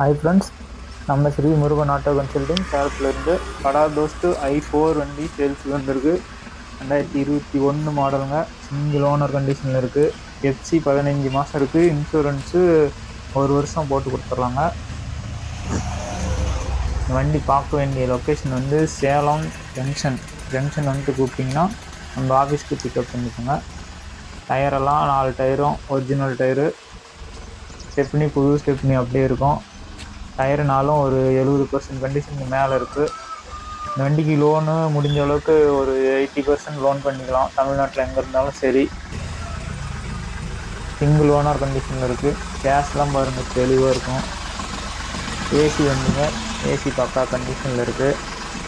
Hi friends நம்ம Sri Murugan auto consulting சேலத்துலேருந்து கடா தோஸ்ட்டு ஐ ஃபோர் வண்டி சேல்ஸ் வந்திருக்கு. ரெண்டாயிரத்தி இருபத்தி ஒன்று மாடலுங்க சிங்கிள் ஓனர் கண்டிஷனில் இருக்குது எஃப்சி பதினஞ்சு மாதம் இருக்குது இன்சூரன்ஸு ஒரு வருஷம் போட்டு கொடுத்துட்லாங்க வண்டி பார்க்க வேண்டிய லொக்கேஷன் வந்து சேலம் ஜங்ஷன் ஜங்ஷன் வந்துட்டு கூப்பிட்டிங்கன்னா நம்ம ஆஃபீஸ்க்கு பிக்கப் பண்ணிக்கோங்க. டயரெல்லாம் நாலு டயரும் ஒரிஜினல் டயரு ஸ்டெப்னி புது ஸ்டெப்னி அப்படியே இருக்கும். டயருனாலும் ஒரு எழுபது பர்சன்ட் கண்டிஷனுக்கு மேலே இருக்குது இந்த வண்டிக்கு லோனு முடிஞ்ச அளவுக்கு ஒரு எயிட்டி பர்சன்ட் லோன் பண்ணிக்கலாம். தமிழ்நாட்டில் எங்கே இருந்தாலும் சரி. சிங்கிள் ஓனர் கண்டிஷனில் இருக்குது கேஷ்லாம் பாருங்கள் தெளிவாக இருக்கும். ஏசி வந்துங்க ஏசி பக்கா கண்டிஷனில் இருக்குது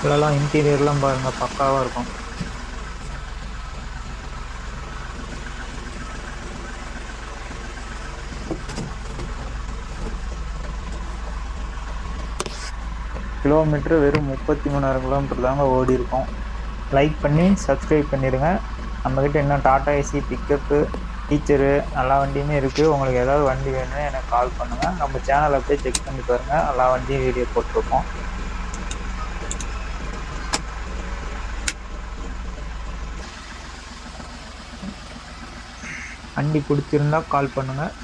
இதெல்லாம் இன்டீரியர்லாம் பாருங்கள் பக்காவாக இருக்கும். கிலோமீட்ரு வெறும் முப்பத்தி மூணாயிரம் கிலோமீட்டர் தாங்க ஓடி இருக்கோம். லைக் பண்ணி சப்ஸ்கிரைப் பண்ணிடுங்க. நம்மக்கிட்ட இன்னும் டாடா ஏசி பிக்கப்பு டீச்சரு எல்லா வண்டியுமே இருக்குது உங்களுக்கு ஏதாவது வண்டி வேணும்னு எனக்கு கால் பண்ணுங்கள் நம்ம சேனலை அப்படியே செக் பண்ணி பாருங்கள் எல்லா வண்டியும் வீடியோ போட்டிருக்கோம். வண்டி பிடிச்சிருந்தா கால் பண்ணுங்கள்